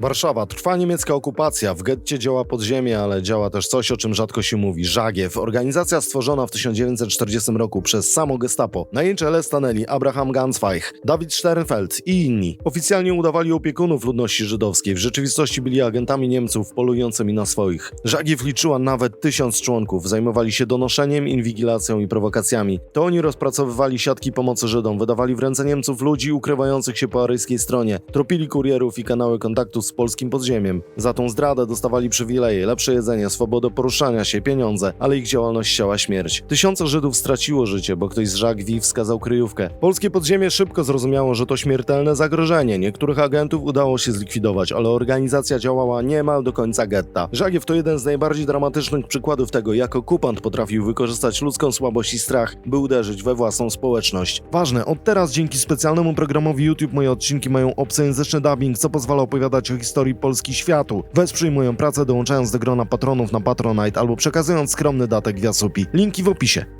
Warszawa. Trwa niemiecka okupacja. W getcie działa podziemie, ale działa też coś, o czym rzadko się mówi. Żagiew. Organizacja stworzona w 1940 roku przez samo gestapo. Na jej czele stanęli Abraham Gansweich, Dawid Sternfeld i inni. Oficjalnie udawali opiekunów ludności żydowskiej. W rzeczywistości byli agentami Niemców polującymi na swoich. Żagiew liczyła nawet tysiąc członków. Zajmowali się donoszeniem, inwigilacją i prowokacjami. To oni rozpracowywali siatki pomocy Żydom, wydawali w ręce Niemców ludzi ukrywających się po aryjskiej stronie, tropili kurierów i kanały kontaktów z polskim podziemiem. Za tą zdradę dostawali przywileje, lepsze jedzenie, swobodę poruszania się, pieniądze, ale ich działalność siała śmierć. Tysiące Żydów straciło życie, bo ktoś z Żagwi wskazał kryjówkę. Polskie podziemie szybko zrozumiało, że to śmiertelne zagrożenie. Niektórych agentów udało się zlikwidować, ale organizacja działała niemal do końca getta. Żagiew to jeden z najbardziej dramatycznych przykładów tego, jak okupant potrafił wykorzystać ludzką słabość i strach, by uderzyć we własną społeczność. Ważne, od teraz dzięki specjalnemu programowi YouTube moje odcinki mają obcojęzyczny dubbing, co pozwala opowiadać o historii Polski światu. Wesprzyj moją pracę dołączając do grona patronów na Patronite albo przekazując skromny datek via Supi. Linki w opisie.